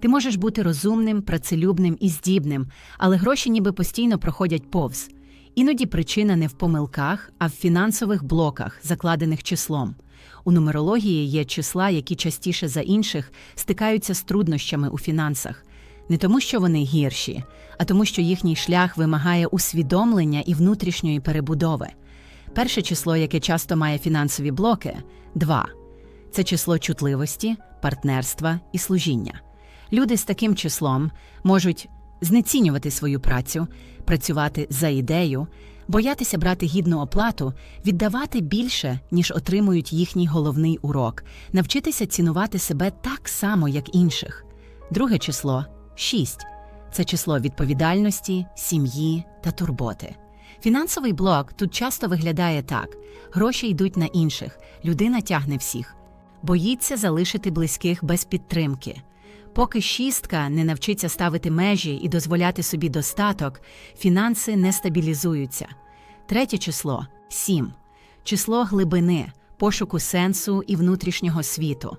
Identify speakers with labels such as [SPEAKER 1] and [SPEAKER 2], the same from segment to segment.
[SPEAKER 1] Ти можеш бути розумним, працелюбним і здібним, але гроші ніби постійно проходять повз. Іноді причина не в помилках, а в фінансових блоках, закладених числом. У нумерології є числа, які частіше за інших стикаються з труднощами у фінансах. Не тому, що вони гірші, а тому, що їхній шлях вимагає усвідомлення і внутрішньої перебудови. Перше число, яке часто має фінансові блоки 2. Це число чутливості, партнерства і служіння. Люди з таким числом можуть знецінювати свою працю, працювати за ідею, боятися брати гідну оплату, віддавати більше, ніж отримують їхній головний урок, навчитися цінувати себе так само, як інших. Друге число 6. Це число відповідальності, сім'ї та турботи. Фінансовий блок тут часто виглядає так: гроші йдуть на інших, людина тягне всіх, боїться залишити близьких без підтримки. Поки шістка не навчиться ставити межі і дозволяти собі достаток, фінанси не стабілізуються. Третє число 7. Число глибини, пошуку сенсу і внутрішнього світу.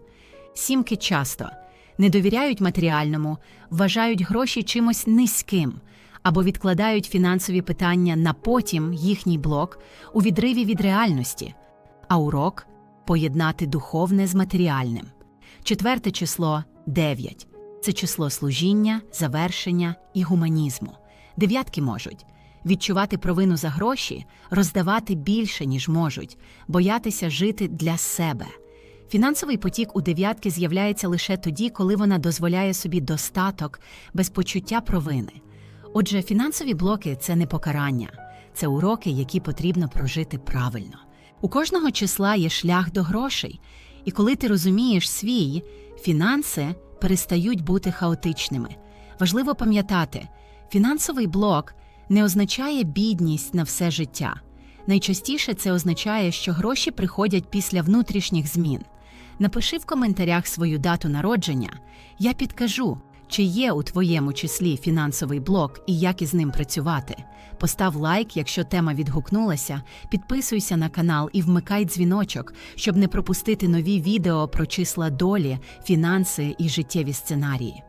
[SPEAKER 1] Сімки часто не довіряють матеріальному, вважають гроші чимось низьким або відкладають фінансові питання на потім їхній блок у відриві від реальності, а урок поєднати духовне з матеріальним. Четверте число 9. Це число служіння, завершення і гуманізму. Дев'ятки можуть відчувати провину за гроші, роздавати більше, ніж можуть, боятися жити для себе. Фінансовий потік у дев'ятки з'являється лише тоді, коли вона дозволяє собі достаток без почуття провини. Отже, фінансові блоки це не покарання, це уроки, які потрібно прожити правильно. У кожного числа є шлях до грошей, і коли ти розумієш свій, фінанси перестають бути хаотичними. Важливо пам'ятати, фінансовий блок не означає бідність на все життя. Найчастіше це означає, що гроші приходять після внутрішніх змін. Напиши в коментарях свою дату народження. Я підкажу, чи є у твоєму числі фінансовий блок і як із ним працювати. Постав лайк, якщо тема відгукнулася, підписуйся на канал і вмикай дзвіночок, щоб не пропустити нові відео про числа долі, фінанси і життєві сценарії.